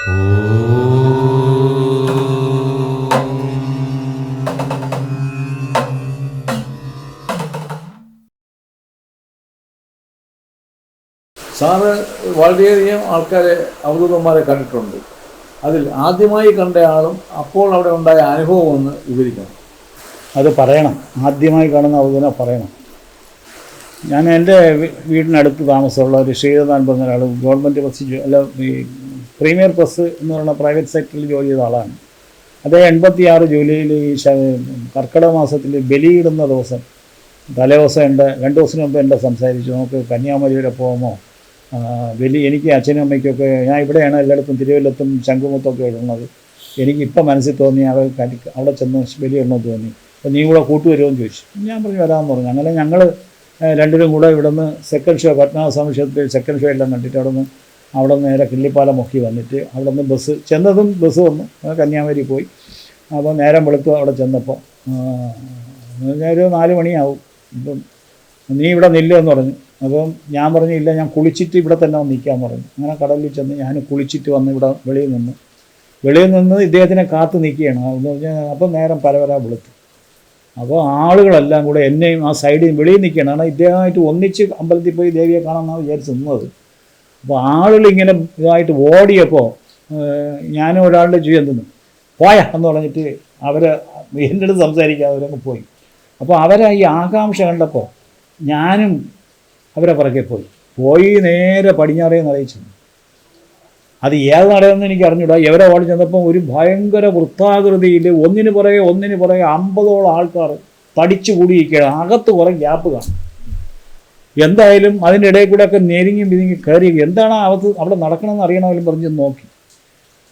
Sir വളരെയധികം ആൾക്കാരെ അവധൂതന്മാരെ കണ്ടിട്ടുണ്ട്. അതിൽ ആദ്യമായി കണ്ടയാളും അപ്പോൾ അവിടെ ഉണ്ടായ അനുഭവം ഒന്ന് വിവരിക്കണം. അത് പറയണം. ആദ്യമായി കാണുന്ന അവതരണം പറയണം. ഞാൻ എന്റെ വീടിനടുത്ത് താമസമുള്ള ഒരു ശ്രീരഥാൻ പറഞ്ഞ ഒരാൾ ഗവൺമെന്റ് ബസ് അല്ല ഈ പ്രീമിയർ പ്രസ് എന്ന് പറയുന്ന പ്രൈവറ്റ് സെക്ടറിൽ ജോലി ചെയ്ത ആളാണ്. അദ്ദേഹം എൺപത്തി ആറ് ജൂലൈയിൽ ഈ കർക്കിടക മാസത്തിൽ ബലിയിടുന്ന ദിവസം തലേദിവസം എന്റെ രണ്ട് ദിവസത്തിന് മുമ്പ് എന്റെ സംസാരിച്ചു. നമുക്ക് കന്യാകുമാരി വരെ പോകുമോ? ബലി എനിക്ക് അച്ഛനും അമ്മയ്ക്കൊക്കെ ഞാൻ ഇവിടെയാണ് എല്ലായിടത്തും തിരുവല്ലത്തും ശംഖുമുത്തൊക്കെ ഇടുന്നത്. എനിക്ക് ഇപ്പം മനസ്സിൽ തോന്നി അവർ അവിടെ ചെന്ന് ബലി ഇടണമെന്ന് തോന്നി. അപ്പോൾ നീ കൂടെ കൂട്ടുവരുമോ എന്ന് ചോദിച്ചു. ഞാൻ പറഞ്ഞു വരാമെന്ന് പറഞ്ഞു. അങ്ങനെ ഞങ്ങൾ രണ്ടിനും കൂടെ ഇവിടുന്ന് സെക്കൻഡ് ഷോ പത്മനാഭസ്വാമി ക്ഷേത്രത്തിൽ സെക്കൻഡ് ഷോ എല്ലാം കണ്ടിട്ട് അവിടെ നിന്ന് അവിടെ നിന്ന് നേരെ കിള്ളിപ്പാലം മുക്കി വന്നിട്ട് അവിടെ നിന്ന് ബസ് ചെന്നതും ബസ് വന്നു. കന്യാകുമാരി പോയി. അപ്പോൾ നേരം വെളുത്തു അവിടെ ചെന്നപ്പോൾ ഒരു നാല് മണിയാവും. ഇപ്പം നീ ഇവിടെ നില്ലെന്ന് പറഞ്ഞു. അപ്പം ഞാൻ പറഞ്ഞു ഇല്ല ഞാൻ കുളിച്ചിട്ട് ഇവിടെ തന്നെ വന്ന് നിൽക്കാമെന്ന് പറഞ്ഞു. അങ്ങനെ കടലിൽ ചെന്ന് ഞാൻ കുളിച്ചിട്ട് വന്ന് ഇവിടെ വെളിയിൽ നിന്ന്. വെളിയിൽ നിന്ന് ഇദ്ദേഹത്തിനെ കാത്തു നിൽക്കുകയാണ്. എന്ന് പറഞ്ഞാൽ അപ്പം നേരം പരവര വെളുത്തു. അപ്പോൾ ആളുകളെല്ലാം കൂടെ എന്നെയും ആ സൈഡിൽ വെളിയിൽ നിൽക്കുകയാണ്. കാരണം ഇദ്ദേഹമായിട്ട് ഒന്നിച്ച് അമ്പലത്തിൽ പോയി ദേവിയെ കാണാമെന്നാണ് വിചാരിച്ച് നിന്നത് അപ്പോൾ ആളുകൾ ഇങ്ങനെ ഇതായിട്ട് ഓടിയപ്പോൾ ഞാനും ഒരാളുടെ ജീവൻ തിന്നു. പോയ എന്ന് പറഞ്ഞിട്ട് അവർ എന്റെ അടുത്ത് സംസാരിക്കാതെ അവരങ്ങ് പോയി. അപ്പോൾ അവരെ ഈ ആകാംക്ഷ കണ്ടപ്പോൾ ഞാനും അവരെ പുറകെ പോയി. പോയി നേരെ പടിഞ്ഞാറേ അറിയിച്ചു അത് ഏത് നടയെന്ന് എനിക്ക് അറിഞ്ഞൂടാ. എവരെ ഓടി ചെന്നപ്പോൾ ഒരു ഭയങ്കര വൃത്താകൃതിയിൽ ഒന്നിന് പുറകെ ഒന്നിന് പുറകെ അമ്പതോളം ആൾക്കാർ തടിച്ചു കൂടിയിരിക്കുകയാണ് അകത്ത് കുറേ ഗ്യാപ്പ് കാണും. എന്തായാലും അതിന്റെ ഇടയിൽ കൂടെ ഒക്കെ ഞെരുങ്ങി വിരിങ്ങി കയറി. എന്താണ് അകത്ത് അവിടെ നടക്കണമെന്ന് അറിയണമെങ്കിലും പറഞ്ഞ് നോക്കി.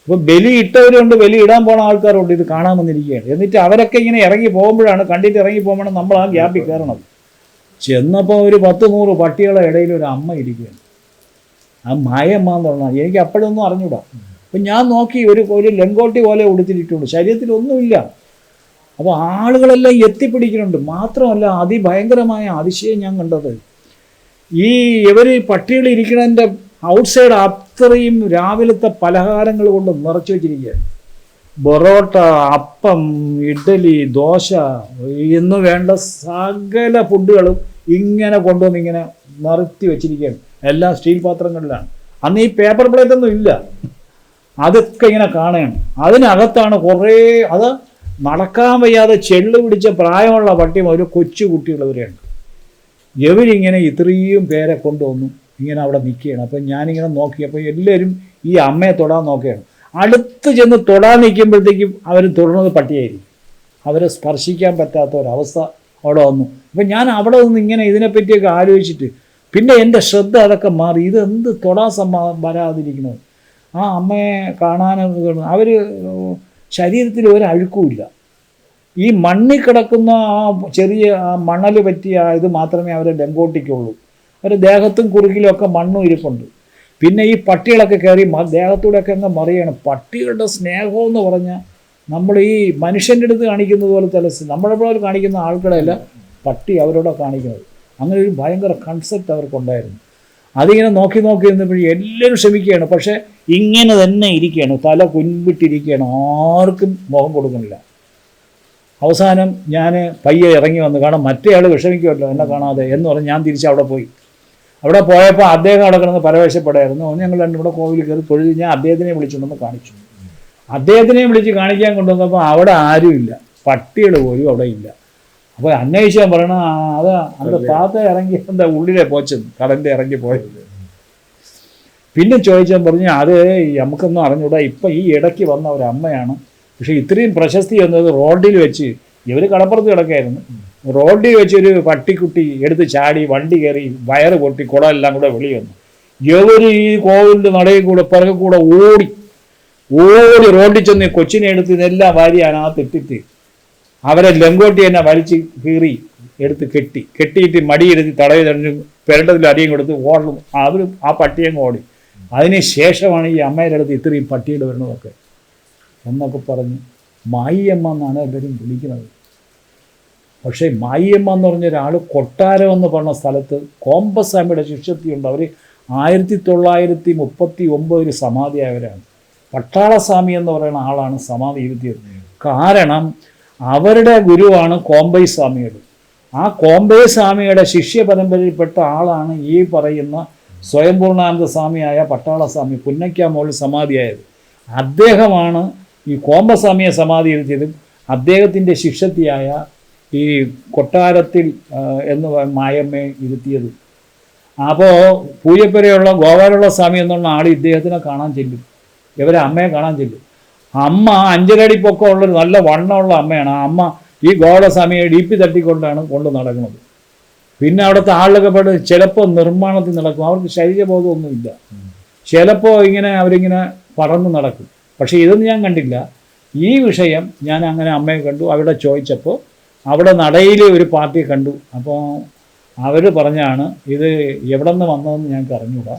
അപ്പോൾ ബലി ഇട്ടവരുണ്ട് ബലി ഇടാൻ പോണ ആൾക്കാരുണ്ട്. ഇത് കാണാൻ വന്നിരിക്കുകയാണ്. എന്നിട്ട് അവരൊക്കെ ഇങ്ങനെ ഇറങ്ങി പോകുമ്പോഴാണ് കണ്ടിട്ട് ഇറങ്ങി പോകുമ്പോഴാണ് നമ്മൾ ആ ഗ്യാപ്പിൽ കയറണത്. ചെന്നപ്പോൾ ഒരു പത്ത് നൂറ് പട്ടികളെ ഇടയിൽ ഒരു അമ്മ ഇരിക്കുകയാണ്. ആ മായമ്മ എന്ന് പറഞ്ഞാൽ എനിക്ക് അപ്പോഴൊന്നും അറിഞ്ഞൂടാ. അപ്പം ഞാൻ നോക്കി ഒരു ഒരു ലെങ്കോട്ടി പോലെ ഉടുത്തിരിട്ടുണ്ട് ശരീരത്തിലൊന്നുമില്ല അപ്പോൾ ആളുകളെല്ലാം എത്തിപ്പിടിക്കുന്നുണ്ട്. മാത്രമല്ല അതിഭയങ്കരമായ അതിശയം ഞാൻ കണ്ടത്. ഈ ഇവർ പട്ടികൾ ഇരിക്കുന്നതിന്റെ ഔട്ട്സൈഡ് അത്രയും രാവിലത്തെ പലഹാരങ്ങൾ കൊണ്ട് നിറച്ചു വെച്ചിരിക്കുകയാണ്. പൊറോട്ട അപ്പം ഇഡ്ഡലി ദോശ എന്ന് വേണ്ട സകല ഫുഡുകളും ഇങ്ങനെ കൊണ്ടുവന്ന് ഇങ്ങനെ നിറത്തി വെച്ചിരിക്കുകയാണ്. എല്ലാം സ്റ്റീൽ പാത്രങ്ങളിലാണ്. അന്ന് ഈ പേപ്പർ പ്ലേറ്റ് ഒന്നും ഇല്ല. അതൊക്കെ ഇങ്ങനെ കാണുകയാണ്. അതിനകത്താണ് കുറേ അത് നടക്കാൻ വയ്യാതെ ചെള്ളു പിടിച്ച പ്രായമുള്ള പട്ടിയും ഒരു കൊച്ചു കുട്ടികൾ ഇവരിങ്ങനെ ഇത്രയും പേരെ കൊണ്ടുവന്നു? ഇങ്ങനെ അവിടെ നിൽക്കുകയാണ്. അപ്പം ഞാനിങ്ങനെ നോക്കിയപ്പോൾ എല്ലാവരും ഈ അമ്മയെ തൊടാൻ നോക്കുകയാണ്. അടുത്ത് ചെന്ന് തൊടാൻ നിൽക്കുമ്പോഴത്തേക്കും അവർ തൊടുന്നത് പട്ടിയായിരിക്കും. അവരെ സ്പർശിക്കാൻ പറ്റാത്ത ഒരവസ്ഥ അവിടെ വന്നു. അപ്പം ഞാൻ അവിടെ നിന്ന് ഇങ്ങനെ ഇതിനെപ്പറ്റിയൊക്കെ ആലോചിച്ചിട്ട് പിന്നെ എന്റെ ശ്രദ്ധ അതൊക്കെ മാറി. ഇതെന്ത് തൊടാൻ സമ്മാ വരാതിരിക്കുന്നത്? ആ അമ്മയെ കാണാനെന്ന് അവർ ശരീരത്തിൽ ഒരു അഴുക്കുമില്ല. ഈ മണ്ണിൽ കിടക്കുന്ന ആ ചെറിയ ആ മണൽ പറ്റിയ ഇത് മാത്രമേ അവരെ ഡെങ്കോട്ടിക്കുള്ളൂ. അവരെ ദേഹത്തും കുറുക്കിലും ഒക്കെ മണ്ണും ഇരിപ്പുണ്ട്. പിന്നെ ഈ പട്ടികളൊക്കെ കയറി ദേഹത്തൂടെ ദേഹത്തൂടെയൊക്കെ അങ്ങ് മറിയാണ്. പട്ടികളുടെ സ്നേഹം എന്ന് പറഞ്ഞാൽ നമ്മൾ ഈ മനുഷ്യന്റെ അടുത്ത് കാണിക്കുന്നത് പോലെ തന്നെ നമ്മളെപ്പോഴും കാണിക്കുന്ന ആൾക്കളെയല്ല പട്ടി അവരോടെ കാണിക്കുന്നത്. അങ്ങനെ ഒരു ഭയങ്കര കൺസെപ്റ്റ് അവർക്കുണ്ടായിരുന്നു അതിങ്ങനെ നോക്കി നോക്കി നിന്നപ്പോഴും എല്ലാവരും ശ്രമിക്കുകയാണ് പക്ഷേ ഇങ്ങനെ തന്നെ ഇരിക്കുകയാണ്. തല കുൻപിട്ടിരിക്കുകയാണ് ആർക്കും മുഖം കൊടുക്കുന്നില്ല. അവസാനം ഞാൻ പയ്യെ ഇറങ്ങി വന്ന് കാരണം ആൾ വിഷമിക്കുമല്ലോ എന്നെ കാണാതെ എന്ന് പറഞ്ഞ് ഞാൻ തിരിച്ച് അവിടെ പോയി. അവിടെ പോയപ്പോൾ അദ്ദേഹം അവിടെ കിടന്ന് പരവേശപ്പെടായിരുന്നു. ഞങ്ങൾ രണ്ടും കൂടെ കോവിൽ കയറി തൊഴിൽ ഞാൻ അദ്ദേഹത്തിനെ വിളിച്ചുകൊണ്ടെന്ന് കാണിച്ചു. അദ്ദേഹത്തിനെയും വിളിച്ച് കാണിക്കാൻ കൊണ്ടുവന്നപ്പോൾ അവിടെ ആരുമില്ല പട്ടികൾ പോലും അവിടെ ഇല്ല. അപ്പോൾ അന്വേഷിച്ചാൽ പറയണ അത് അത്. താത്ത ഇറങ്ങി എന്താ ഉള്ളിലെ പോച്ചത് കടന്റെ ഇറങ്ങി പോയത്. പിന്നെ ചോദിച്ചാൽ പറഞ്ഞു അത് നമുക്കൊന്നും അറിഞ്ഞൂടാ ഇപ്പം ഈ ഇടയ്ക്ക് വന്ന ഒരു അമ്മയാണ് പക്ഷേ ഇത്രയും പ്രശസ്തി വന്നത് റോഡിൽ വെച്ച് ഇവർ കടപ്പുറത്ത് കിടക്കായിരുന്നു. റോഡിൽ വെച്ച് ഒരു പട്ടിക്കുട്ടി എടുത്ത് ചാടി വണ്ടി കയറി വയറ് പൊട്ടി കുടമെല്ലാം കൂടെ വെളി വന്നു. ഇവർ ഈ കോവിലിന്റെ നടയിൽ കൂടെ പിറകെ കൂടെ ഓടി ഓടി റോഡിൽ ചെന്ന് കൊച്ചിനെ എടുത്ത് ഇതെല്ലാം വാരി അതിനകത്ത് ഇട്ടിട്ട് അവരെ ലങ്കോട്ടി തന്നെ വലിച്ച് കീറി എടുത്ത് കെട്ടി. കെട്ടിയിട്ട് മടിയെടുത്ത് തടവി തടഞ്ഞു പെരണ്ടതിൽ അടിയും കൊടുത്ത് ഓടും അവർ ആ പട്ടിയങ്ങ് ഓടി. അതിന് ശേഷമാണ് ഈ അമ്മയുടെ അടുത്ത് ഇത്രയും പട്ടികൾ വരുന്നതൊക്കെ. എന്നൊക്കെ പറഞ്ഞ് മായിയമ്മ എന്നാണ് എല്ലാവരും വിളിക്കുന്നത്. പക്ഷേ മായിയമ്മ എന്ന് പറഞ്ഞ ഒരാൾ കൊട്ടാരം എന്ന് പറഞ്ഞ സ്ഥലത്ത് കോമ്പസ്വാമിയുടെ ശിഷ്യത്തിയുണ്ട്. അവർ ആയിരത്തി തൊള്ളായിരത്തി മുപ്പത്തി ഒമ്പതിൽ സമാധിയായവരാണ് പട്ടാളസ്വാമി എന്ന് പറയുന്ന ആളാണ് സമാധി ഇരുത്തിയത്. കാരണം അവരുടെ ഗുരുവാണ് കോമ്പൈ സ്വാമിയുടെ ആ കോമ്പൈ സ്വാമിയുടെ ശിഷ്യ പരമ്പരയിൽപ്പെട്ട ആളാണ് ഈ പറയുന്ന സ്വയംപൂർണാനന്ദ സ്വാമിയായ പട്ടാളസ്വാമി പുന്നയ്ക്കാമോളിൽ സമാധിയായത്. അദ്ദേഹമാണ് ഈ കോമ്പസ്വാമിയെ സമാധിയിൽ ചെയ്തും അദ്ദേഹത്തിന്റെ ശിക്ഷത്തിയായ ഈ കൊട്ടാരത്തിൽ എന്ന് മായമ്മയെ ഇരുത്തിയത്. അപ്പോൾ പൂയപ്പുരയുള്ള ഗോപാലുള്ള സ്വാമി എന്നുള്ള ആൾ ഇദ്ദേഹത്തിനെ കാണാൻ ചെല്ലും. ഇവരെ അമ്മയെ കാണാൻ ചെല്ലും. അമ്മ അഞ്ചരടി പൊക്കമുള്ളൊരു നല്ല വണ്ണമുള്ള അമ്മയാണ്. ആ അമ്മ ഈ ഗോപാലസ്വാമിയെ ഡീപ്പി തട്ടിക്കൊണ്ടാണ് കൊണ്ട് നടക്കുന്നത്. പിന്നെ അവിടുത്തെ ആളുകളൊക്കെ പെട്ട് ചിലപ്പോൾ നിർമ്മാണത്തിൽ നടക്കും. അവർക്ക് ശരീരബോധമൊന്നുമില്ല. ചിലപ്പോൾ ഇങ്ങനെ അവരിങ്ങനെ പറന്ന് നടക്കും. പക്ഷേ ഇതൊന്നും ഞാൻ കണ്ടില്ല. ഈ വിഷയം ഞാൻ അങ്ങനെ അമ്മയെ കണ്ടു. അവിടെ ചോദിച്ചപ്പോൾ അവിടെ നടയിൽ ഒരു പാർട്ടിയെ കണ്ടു. അപ്പോൾ അവർ പറഞ്ഞാണ് ഇത് എവിടെ നിന്ന് വന്നതെന്ന് ഞങ്ങൾക്ക് അറിഞ്ഞൂടാ.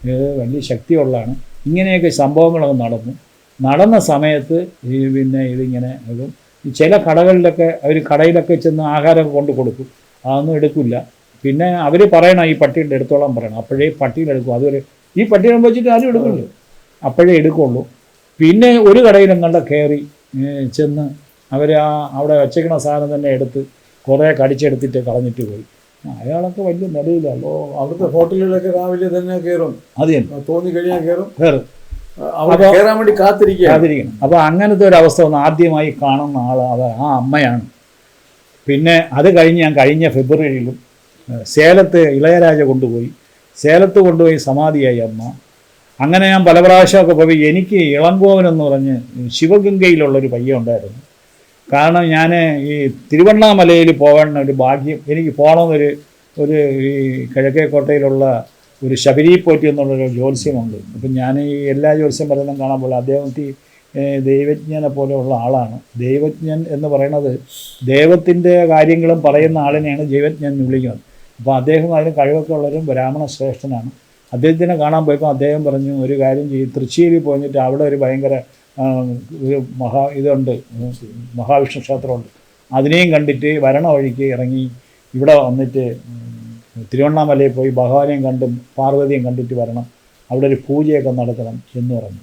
ഇത് വലിയ ശക്തിയുള്ളതാണ്. ഇങ്ങനെയൊക്കെ സംഭവങ്ങളൊക്കെ നടന്നു. നടന്ന സമയത്ത് ഈ പിന്നെ ഇതിങ്ങനെ ഇതും ചില കടകളിലൊക്കെ അവർ കടയിലൊക്കെ ചെന്ന് ആഹാരം കൊണ്ട് കൊടുക്കും. അതൊന്നും എടുക്കില്ല. പിന്നെ അവർ പറയണം ഈ പട്ടിയുടെ എടുത്തോളം പറയണം. അപ്പോഴേ പട്ടിയുടെ അതുവരെ ഈ പട്ടിയെ വെച്ചിട്ട് ആരും എടുക്കില്ല. അപ്പോഴേ എടുക്കുള്ളൂ. പിന്നെ ഒരു കടയിലും കണ്ട കയറി ചെന്ന് അവർ ആ അവിടെ വെച്ചേക്കണ സാധനം തന്നെ എടുത്ത് കുറേ കടിച്ചെടുത്തിട്ട് കളഞ്ഞിട്ട് പോയി. അയാളൊക്കെ വലിയ നിലയിലല്ലോ അവിടുത്തെ ഹോട്ടലുകളിലൊക്കെ രാവിലെ തന്നെ കയറും. അത് തന്നെ. തോന്നി കഴിഞ്ഞാൽ കയറും. കയറും. കയറാൻ വേണ്ടി കാത്തിരിക്കുക കാത്തിരിക്കണം. അപ്പോൾ അങ്ങനത്തെ ഒരു അവസ്ഥ ഒന്ന് ആദ്യമായി കാണുന്ന ആൾ അത് ആ അമ്മയാണ്. പിന്നെ അത് കഴിഞ്ഞ് ഞാൻ കഴിഞ്ഞ ഫെബ്രുവരിയിലും സേലത്ത് ഇളയരാജ കൊണ്ടുപോയി. സേലത്ത് കൊണ്ടുപോയി സമാധിയായി അമ്മ. അങ്ങനെ ഞാൻ പല പ്രാവശ്യമൊക്കെ പോയി. എനിക്ക് ഇളങ്കോവൻ എന്ന് പറഞ്ഞ് ശിവഗംഗയിലുള്ളൊരു പയ്യ ഉണ്ടായിരുന്നു. കാരണം ഞാൻ ഈ തിരുവണ്ണാമലയിൽ പോകേണ്ട ഒരു ഭാഗ്യം എനിക്ക് പോകണമെന്നൊരു ഒരു ഈ കിഴക്കേക്കോട്ടയിലുള്ള ഒരു ശബരി പോറ്റി എന്നുള്ളൊരു ജ്യോത്സ്യമുണ്ട്. അപ്പം ഞാൻ ഈ എല്ലാ ജ്യോത്സ്യം പറയുന്നതും കാണാൻ പോലെ അദ്ദേഹത്തി ദൈവജ്ഞനെ പോലെയുള്ള ആളാണ്. ദൈവജ്ഞൻ എന്ന് പറയുന്നത് ദൈവത്തിന്റെ കാര്യങ്ങളും പറയുന്ന ആളിനെയാണ് ദൈവജ്ഞൻ വിളിക്കുന്നത്. അപ്പോൾ അദ്ദേഹം അതിന് കഴിവൊക്കെ ഉള്ളൊരു ബ്രാഹ്മണ ശ്രേഷ്ഠനാണ്. അദ്ദേഹത്തിനെ കാണാൻ പോയപ്പോൾ അദ്ദേഹം പറഞ്ഞു ഒരു കാര്യം ചെയ്യും. തൃശ്ശൂരിൽ പോയിട്ട് അവിടെ ഒരു ഭയങ്കര ഒരു മഹാ ഇതുണ്ട് മഹാവിഷ്ണു ക്ഷേത്രമുണ്ട്. അതിനെയും കണ്ടിട്ട് വരണ വഴിക്ക് ഇറങ്ങി ഇവിടെ വന്നിട്ട് തിരുവണ്ണാമലയിൽ പോയി ഭഗവാനെയും കണ്ടും പാർവതിയും കണ്ടിട്ട് വരണം. അവിടെ ഒരു പൂജയൊക്കെ നടത്തണം എന്ന് പറഞ്ഞു.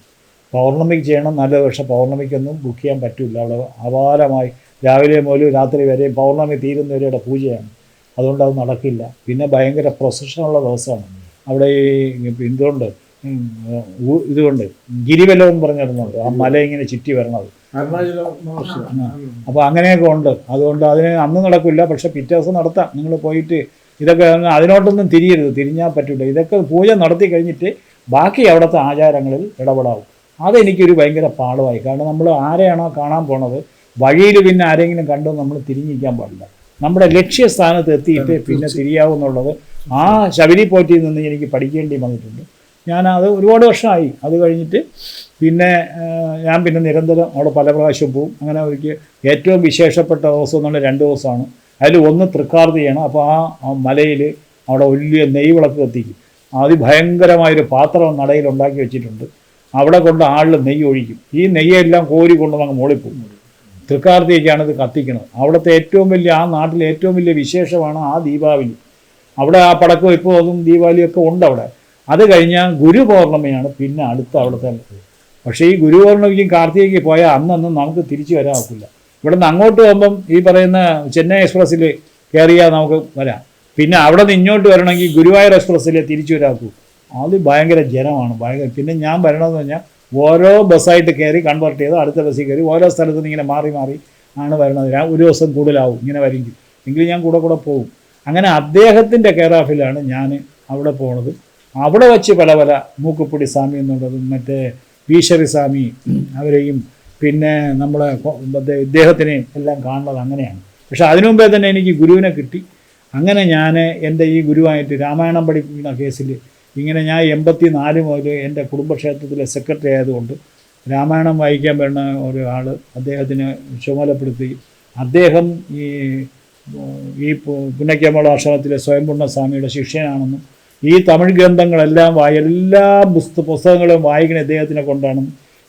പൗർണമിക്ക് ചെയ്യണം നല്ല പക്ഷേ പൗർണമിക്കൊന്നും ബുക്ക് ചെയ്യാൻ പറ്റില്ല അവിടെ അപാരമായി രാവിലെ മുതൽ രാത്രി വരെയും പൗർണമി തീരുന്നവരുടെ പൂജയാണ്. അതുകൊണ്ട് അത് നടക്കില്ല. പിന്നെ ഭയങ്കര പ്രൊസഷനുള്ള ദിവസമാണ്. അവിടെ ഈ ഇതുകൊണ്ട് ഇതുകൊണ്ട് ഗിരിവലവും എന്ന് പറഞ്ഞിരുന്നുണ്ട് ആ മല ഇങ്ങനെ ചുറ്റി വരണത്. അപ്പോൾ അങ്ങനെയൊക്കെ ഉണ്ട്. അതുകൊണ്ട് അതിന് അന്ന് നടക്കില്ല. പക്ഷെ പിറ്റേ ദിവസം നടത്താം. നിങ്ങൾ പോയിട്ട് ഇതൊക്കെ അതിനോട്ടൊന്നും തിരിയരുത്. തിരിഞ്ഞാൽ പറ്റില്ല ഇതൊക്കെ പൂജ നടത്തി കഴിഞ്ഞിട്ട് ബാക്കി അവിടുത്തെ ആചാരങ്ങളിൽ ഇടപെടാവും. അതെനിക്കൊരു ഭയങ്കര പാടുമായി കാരണം നമ്മൾ ആരെയാണോ കാണാൻ പോണത് വഴിയിൽ പിന്നെ ആരെങ്കിലും കണ്ടു നമ്മൾ തിരിഞ്ഞിരിക്കാൻ പാടില്ല. നമ്മുടെ ലക്ഷ്യസ്ഥാനത്ത് എത്തിയിട്ട് പിന്നെ തിരിയാവും എന്നുള്ളത് ആ ശബരി പോറ്റിൽ നിന്ന് എനിക്ക് പഠിക്കേണ്ടി വന്നിട്ടുണ്ട്. ഞാൻ അത് ഒരുപാട് വർഷമായി. അത് കഴിഞ്ഞിട്ട് പിന്നെ ഞാൻ പിന്നെ നിരന്തരം അവിടെ പല പ്രാവശ്യം പോവും. അങ്ങനെ അവർക്ക് ഏറ്റവും വിശേഷപ്പെട്ട ദിവസം എന്നുള്ള രണ്ട് ദിവസമാണ്. അതിൽ ഒന്ന് തൃക്കാർത്തിയാണ്. അപ്പോൾ ആ മലയിൽ അവിടെ വലിയ നെയ് വിളക്ക് കത്തിക്കും. അതിഭയങ്കരമായൊരു പാത്രം നടയിൽ ഉണ്ടാക്കി വെച്ചിട്ടുണ്ട്. അവിടെ കൊണ്ട് ആളിൽ നെയ്യ് ഒഴിക്കും ഈ നെയ്യെല്ലാം കോരി കൊണ്ടുവന്ന് അങ്ങ് മോളിൽ പോകും. തൃക്കാർത്തിയൊക്കെയാണ് ഇത് കത്തിക്കുന്നത് അവിടുത്തെ ഏറ്റവും വലിയ ആ നാട്ടിലെ ഏറ്റവും വലിയ വിശേഷമാണ് ആ ദീപാവലി. അവിടെ ആ പടക്കം ഇപ്പോൾ അതും ദീപാവലിയൊക്കെ ഉണ്ട് അവിടെ. അത് കഴിഞ്ഞാൽ ഗുരു പൗർണമിയാണ് പിന്നെ അടുത്ത അവിടുത്തെ. പക്ഷേ ഈ ഗുരു പൗർണമിക്കും കാർത്തികയ്ക്ക് പോയാൽ അന്നൊന്നും നമുക്ക് തിരിച്ചു വരാൻ ഇവിടെ നിന്ന് അങ്ങോട്ട് പോകുമ്പം ഈ പറയുന്ന ചെന്നൈ എക്സ്പ്രസ്സിൽ കയറിയാൽ നമുക്ക് വരാം. പിന്നെ അവിടെ നിന്ന് ഇങ്ങോട്ട് വരണമെങ്കിൽ ഗുരുവായൂർ എക്സ്പ്രസ്സിൽ തിരിച്ചു വരാക്കൂ അത് ഭയങ്കര ജനമാണ് ഭയങ്കര. പിന്നെ ഞാൻ വരണമെന്ന് പറഞ്ഞാൽ ഓരോ ബസ്സായിട്ട് കയറി കൺവേർട്ട് ചെയ്ത് അടുത്ത ബസ്സിൽ കയറി ഓരോ സ്ഥലത്ത് നിന്ന് ഇങ്ങനെ മാറി മാറി ആണ് വരുന്നത്. ഞാൻ ഒരു ദിവസം കൂടുതലാവും ഇങ്ങനെ വരുമെങ്കിൽ എങ്കിലും ഞാൻ കൂടെ കൂടെ പോകും. അങ്ങനെ അദ്ദേഹത്തിന്റെ കെയർ ഓഫിലാണ് ഞാൻ അവിടെ പോണത്. അവിടെ വെച്ച് പല പല മൂക്കുപ്പൊടി സ്വാമി എന്നുള്ളതും മറ്റേ ഈശ്വരി സ്വാമി അവരെയും പിന്നെ നമ്മളെ ഇദ്ദേഹത്തിനെയും എല്ലാം കാണുന്നത് അങ്ങനെയാണ്. പക്ഷേ അതിനു മുമ്പേ തന്നെ എനിക്ക് ഗുരുവിനെ കിട്ടി. അങ്ങനെ ഞാൻ എന്റെ ഈ ഗുരുവായിട്ട് രാമായണം പഠിപ്പിക്കുന്ന കേസിൽ ഇങ്ങനെ ഞാൻ എൺപത്തി നാല് മുതൽ എന്റെ കുടുംബക്ഷേത്രത്തിലെ സെക്രട്ടറി ആയതുകൊണ്ട് രാമായണം വായിക്കാൻ വരുന്ന ഒരാൾ അദ്ദേഹത്തിന് ചുമതലപ്പെടുത്തി. അദ്ദേഹം ഈ ഈ പു- പുന്നയ്ക്കമ്മള ആശ്രമത്തിലെ സ്വയംപൂർണ സ്വാമിയുടെ ശിഷ്യനാണെന്നും ഈ തമിഴ് ഗ്രന്ഥങ്ങളെല്ലാം വായി എല്ലാ പുസ്ത പുസ്തകങ്ങളും വായിക്കുന്ന ഇദ്ദേഹത്തിനെ കൊണ്ടാണ്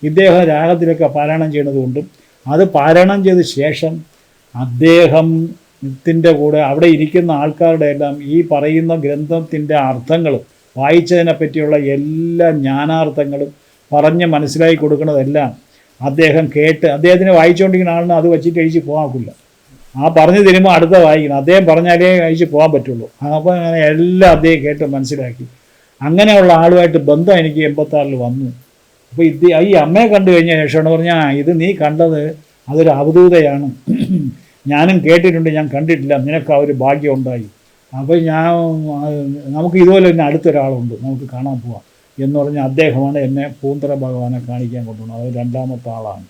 ഇദ്ദേഹം രാഗത്തിലൊക്കെ പാരായണം ചെയ്യുന്നതുകൊണ്ടും അത് പാരായണം ചെയ്ത ശേഷം അദ്ദേഹം അദ്ദേഹത്തിന്റെ കൂടെ അവിടെ ഇരിക്കുന്ന ആൾക്കാരുടെ എല്ലാം ഈ പറയുന്ന ഗ്രന്ഥത്തിന്റെ അർത്ഥങ്ങളും വായിച്ചതിനെ പറ്റിയുള്ള എല്ലാ ജ്ഞാനാർത്ഥങ്ങളും പറഞ്ഞ് മനസ്സിലാക്കി കൊടുക്കുന്നതെല്ലാം അദ്ദേഹം കേട്ട് അദ്ദേഹത്തിന് വായിച്ചുകൊണ്ടിരിക്കുന്ന ആളിന് അത് വെച്ചിട്ട് കഴിച്ച് പോകാക്കില്ല ആ പറഞ്ഞു തരുമ്പോൾ അടുത്ത വായിക്കണം. അദ്ദേഹം പറഞ്ഞാലേ കഴിച്ച് പോകാൻ പറ്റുള്ളൂ. അപ്പോൾ അങ്ങനെ എല്ലാം അദ്ദേഹം കേട്ട് മനസ്സിലാക്കി. അങ്ങനെയുള്ള ആളുമായിട്ട് ബന്ധം എനിക്ക് എൺപത്താറിൽ വന്നു. അപ്പോൾ ഇത് ഈ അമ്മയെ കണ്ടു കഴിഞ്ഞ ശേഷമാണ് പറഞ്ഞാൽ ഇത് നീ കണ്ടത് അതൊരു അവധൂതയാണ്. ഞാനും കേട്ടിട്ടുണ്ട് ഞാൻ കണ്ടിട്ടില്ല. നിനക്ക് ആ ഒരു ഭാഗ്യം ഉണ്ടായി. അപ്പോൾ ഞാൻ നമുക്ക് ഇതുപോലെ തന്നെ അടുത്തൊരാളുണ്ട് നമുക്ക് കാണാൻ പോവാം എന്ന് പറഞ്ഞ അദ്ദേഹമാണ് എന്നെ പൂന്തറ ഭഗവാനെ കാണിക്കാൻ കൊണ്ടുപോകുന്നത് അത് രണ്ടാമത്തെ ആളാണ്.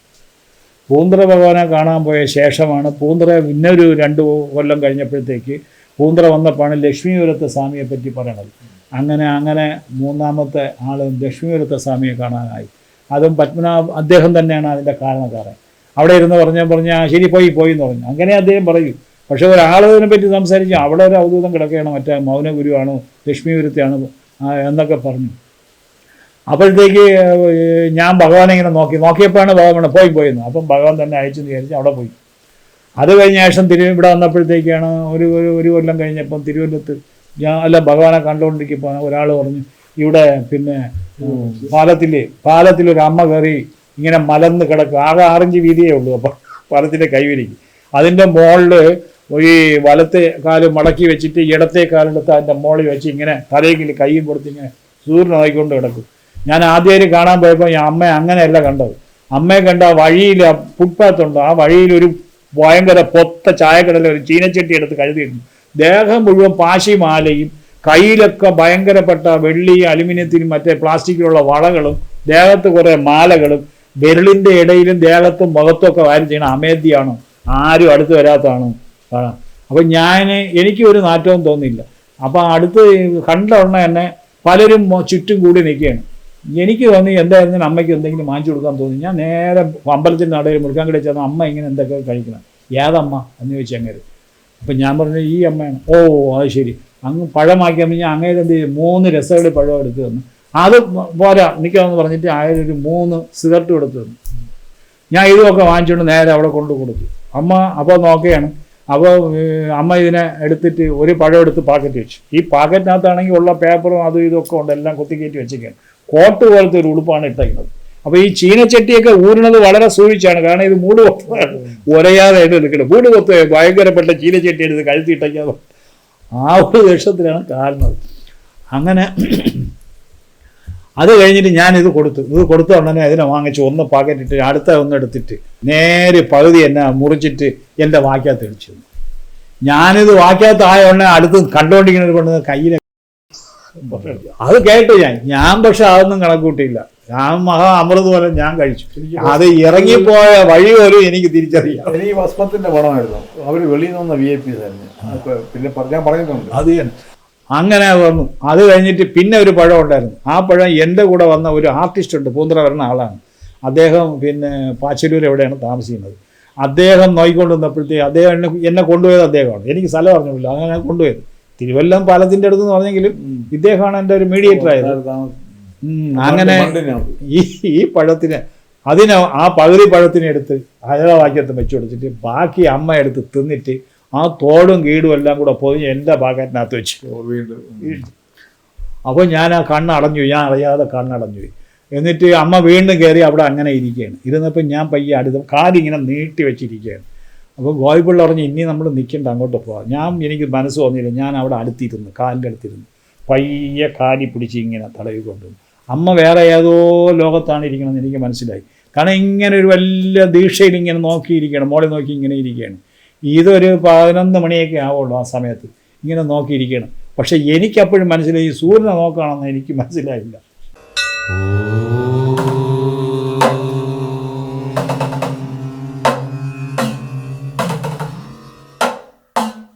പൂന്തറ ഭഗവാനെ കാണാൻ പോയ ശേഷമാണ് പൂന്തറ പിന്നൊരു രണ്ട് കൊല്ലം കഴിഞ്ഞപ്പോഴത്തേക്ക് പൂന്തറ വന്നപ്പോഴാണ് ലക്ഷ്മിപുരത്തെ സ്വാമിയെ പറ്റി പറയണത്. അങ്ങനെ അങ്ങനെ മൂന്നാമത്തെ ആൾ ലക്ഷ്മിപുരത്തെ സ്വാമിയെ കാണാനായി. അതും പത്മനാഭ അദ്ദേഹം തന്നെയാണ് അതിന്റെ കാരണക്കാരൻ. അവിടെ ഇരുന്ന് പറഞ്ഞാൽ പറഞ്ഞാൽ ശരി പോയി പോയി എന്ന് പറഞ്ഞു. അങ്ങനെ അദ്ദേഹം പറയും പക്ഷെ ഒരാളതിനെ പറ്റി സംസാരിച്ചു അവിടെ ഒരു അവധൂതം കിടക്കുകയാണ് മറ്റേ മൗനഗുരുവാണ് ലക്ഷ്മീപുരത്തെയാണ് ആ, എന്നൊക്കെ പറഞ്ഞു. അപ്പോഴത്തേക്ക് ഞാൻ ഭഗവാനെ ഇങ്ങനെ നോക്കി. നോക്കിയപ്പോഴാണ് ഭഗവാൻ പോയി പോയിരുന്നു അപ്പം ഭഗവാൻ തന്നെ അയച്ചെന്ന് വിചാരിച്ച് അവിടെ പോയി. അത് കഴിഞ്ഞ ശേഷം തിരു ഇവിടെ വന്നപ്പോഴത്തേക്കാണ് ഒരു ഒരു ഒരു കൊല്ലം കഴിഞ്ഞപ്പം തിരുവല്ലത്ത് ഞാൻ അല്ല ഭഗവാനെ കണ്ടുകൊണ്ടിരിക്കുമ്പോൾ ഒരാൾ പറഞ്ഞു ഇവിടെ പിന്നെ പാലത്തിൽ പാലത്തിൽ ഒരു അമ്മ കയറി ഇങ്ങനെ മലന്ന് കിടക്കും. ആകെ ആറഞ്ച് വീതിയേ ഉള്ളൂ. അപ്പം പാലത്തിന്റെ കൈവരിക്കും അതിന്റെ മുകളിൽ ഈ വലത്തെ കാൽ മടക്കി വെച്ചിട്ട് ഇടത്തെ കാലെടുത്ത് അതിന്റെ മോളി വെച്ച് ഇങ്ങനെ തലയിൽ കൈയും കൊടുത്ത് ഇങ്ങനെ സൂര്യനായിക്കൊണ്ട് കിടക്കും. ഞാൻ ആദ്യമായിട്ട് കാണാൻ പോയപ്പോൾ ഈ അമ്മ അങ്ങനെയല്ല കണ്ടത്. അമ്മയെ കണ്ട ആ വഴിയിൽ ഫുട്പാത്ത് ഉണ്ട്. ആ വഴിയിൽ ഒരു ഭയങ്കര പൊത്ത ചായക്കടല ഒരു ചീനച്ചട്ടി എടുത്ത് കഴുതിയിരുന്നു ദേഹം മുഴുവൻ പാശി മാലയും കയ്യിലൊക്കെ ഭയങ്കരപ്പെട്ട വെള്ളി അലുമിനിയത്തിനും മറ്റേ പ്ലാസ്റ്റിക്കിലുള്ള വളകളും ദേഹത്ത് കുറേ മാലകളും വിരലിന്റെ ഇടയിലും ദേഹത്തും മുഖത്തും ഒക്കെ വാരി ചെയ്യണം അമേദ്യാണ് ആരും അടുത്ത് വരാത്തതാണ്. അപ്പം ഞാൻ എനിക്ക് ഒരു നാറ്റവും തോന്നിയില്ല. അപ്പം അടുത്ത് കണ്ട ഉടനെ തന്നെ പലരും ചുറ്റും കൂടി നിൽക്കുകയാണ്. എനിക്ക് തോന്നി എന്തായിരുന്നു അമ്മയ്ക്ക് എന്തെങ്കിലും വാങ്ങിച്ചു കൊടുക്കാൻ തോന്നി. ഞാൻ നേരെ അമ്പലത്തിൽ നടയിൽ മുറുക്കാൻ കടയിൽ ചെന്ന് അമ്മ ഇങ്ങനെ എന്തൊക്കെ കഴിക്കണം. ഏതമ്മ എന്ന് ചോദിച്ചു അങ്ങനെ അപ്പം ഞാൻ പറഞ്ഞു ഈ അമ്മയാണ്. ഓ അത് ശരി. അങ്ങ് പഴമാക്കിയപ്പോൾ ഞാൻ അങ്ങനെ എന്ത് ചെയ്യും മൂന്ന് രസകളി പഴം എടുത്ത് തന്നു. അത് പോരാ നിൽക്കാമെന്ന് പറഞ്ഞിട്ട് ആയൊരു മൂന്ന് സിഗരറ്റ് കൊടുത്തു തന്നു. ഞാൻ ഇതുമൊക്കെ വാങ്ങിച്ചുകൊണ്ട് നേരെ അവിടെ കൊണ്ടു കൊടുത്തു അമ്മ അപ്പോൾ നോക്കുകയാണ് അപ്പോൾ അമ്മ ഇതിനെ എടുത്തിട്ട് ഒരു പഴം എടുത്ത് പാക്കറ്റ് വെച്ചു. ഈ പാക്കറ്റിനകത്താണെങ്കിൽ ഉള്ള പേപ്പറും അതും ഇതൊക്കെ ഉണ്ട് എല്ലാം കുത്തിക്കയറ്റി വെച്ചിരിക്കുകയാണ്. കോട്ട് പോലത്തെ ഒരു ഉടുപ്പാണ് ഇട്ടേക്കുന്നത്. അപ്പോൾ ഈ ചീനച്ചട്ടിയൊക്കെ ഊരുന്നത് വളരെ സൂക്ഷിച്ചാണ്. കാരണം ഇത് മൂട് കൊത്താണ് ഒരയാതെ എടുക്കണം മൂട് കൊത്ത് ഭയങ്കരപ്പെട്ട ചീനച്ചട്ടി എടുത്ത് കഴുത്തിട്ടേക്കാതെ ആ ഒരു ലക്ഷത്തിലാണ് കാരണം അങ്ങനെ അത് കഴിഞ്ഞിട്ട് ഞാൻ ഇത് കൊടുത്തു. ഇത് കൊടുത്ത ഉടനെ അതിനെ വാങ്ങിച്ച് ഒന്ന് പാക്കറ്റ് ഇട്ട് അടുത്ത ഒന്ന് എടുത്തിട്ട് നേരെ പകുതി എന്നെ മുറിച്ചിട്ട് എന്റെ വാക്കകത്ത് അടിച്ചു തന്നു. ഞാനിത് വാക്കകത്ത് ആയ ഉടനെ അടുത്ത് കണ്ടുകൊണ്ടിരിക്കുന്നത് കൊണ്ട് കയ്യിലെ അത് കേട്ടു ഞാൻ. ഞാൻ പക്ഷെ അതൊന്നും കണക്കൂട്ടിയില്ല. ഞാൻ മഹാ അമൃത് പോലെ ഞാൻ കഴിച്ചു. അത് ഇറങ്ങിപ്പോയ വഴി പോലും എനിക്ക് തിരിച്ചറിയാം. എനിക്ക് ഭസ്മത്തിന്റെ പണമായിരുന്നു. അവർ വെളിയിൽ നിന്ന് വി ഐ പി തന്നെ പിന്നെ ഞാൻ പറഞ്ഞിട്ടുണ്ട്. അത് തന്നെ. അങ്ങനെ വന്നു. അത് കഴിഞ്ഞിട്ട് പിന്നെ ഒരു പഴം ഉണ്ടായിരുന്നു. ആ പഴം എന്റെ കൂടെ വന്ന ഒരു ആർട്ടിസ്റ്റ് ഉണ്ട് പൂന്തറ വരുന്ന ആളാണ്. അദ്ദേഹം പിന്നെ പാച്ചലൂർ എവിടെയാണ് താമസിക്കുന്നത്. അദ്ദേഹം നോയിക്കൊണ്ട് വന്നപ്പോഴത്തേക്ക് അദ്ദേഹം എന്നെ എന്നെ കൊണ്ടുപോയത് അദ്ദേഹമാണ്. എനിക്ക് സ്ഥലം അറിഞ്ഞില്ല അങ്ങനെ കൊണ്ടുപോയത്. തിരുവല്ലം പാലത്തിന്റെ അടുത്ത് എന്ന് പറഞ്ഞെങ്കിലും ഇദ്ദേഹമാണ് എന്റെ ഒരു മീഡിയേറ്റർ ആയത്. അങ്ങനെ ഈ ഈ പഴത്തിന് അതിന് ആ പകുതി പഴത്തിനെടുത്ത് ഹൈദരാബാക്കിയത്ത് വെച്ചു വെച്ച് കൊടുത്തിട്ട് ബാക്കി അമ്മ എടുത്ത് തിന്നിട്ട് ആ തോടും കീടും എല്ലാം കൂടെ പൊതിഞ്ഞ് എന്റെ പാക്കറ്റിനകത്ത് വെച്ച്. വീണ്ടും. അപ്പോൾ ഞാൻ ആ കണ്ണടഞ്ഞു. ഞാൻ അറിയാതെ കണ്ണടഞ്ഞു എന്നിട്ട് അമ്മ വീണ്ടും കയറി അവിടെ അങ്ങനെ ഇരിക്കുകയാണ്. ഇരുന്നപ്പോൾ ഞാൻ പയ്യെ അടുത്ത് കാലിങ്ങനെ നീട്ടി വെച്ചിരിക്കുകയാണ്. അപ്പോൾ ഗോയിപ്പുള്ള പറഞ്ഞ് ഇനി നമ്മൾ നിൽക്കേണ്ട അങ്ങോട്ട് പോകാം ഞാൻ എനിക്ക് മനസ്സ് തോന്നിയില്ല. ഞാൻ അവിടെ അടുത്തിരുന്നു കാലിന്റെ അടുത്തിരുന്നു. പയ്യെ കാലി പിടിച്ച് ഇങ്ങനെ തടവി കൊണ്ടുവന്നു അമ്മ വേറെ ഏതോ ലോകത്താണ് ഇരിക്കണമെന്ന് എനിക്ക് മനസ്സിലായി. കാരണം ഇങ്ങനെ ഒരു വലിയ ദീക്ഷയിൽ ഇങ്ങനെ നോക്കിയിരിക്കുകയാണ് മോളെ നോക്കി ഇങ്ങനെ ഇരിക്കുകയാണ്. ഇതൊരു പതിനൊന്ന് മണിയൊക്കെ ആവുള്ളൂ ആ സമയത്ത്. ഇങ്ങനെ നോക്കിയിരിക്കണം. പക്ഷേ എനിക്കപ്പോഴും മനസ്സിലായി സൂര്യനെ നോക്കുകയാണെന്ന് എനിക്ക് മനസ്സിലായില്ല.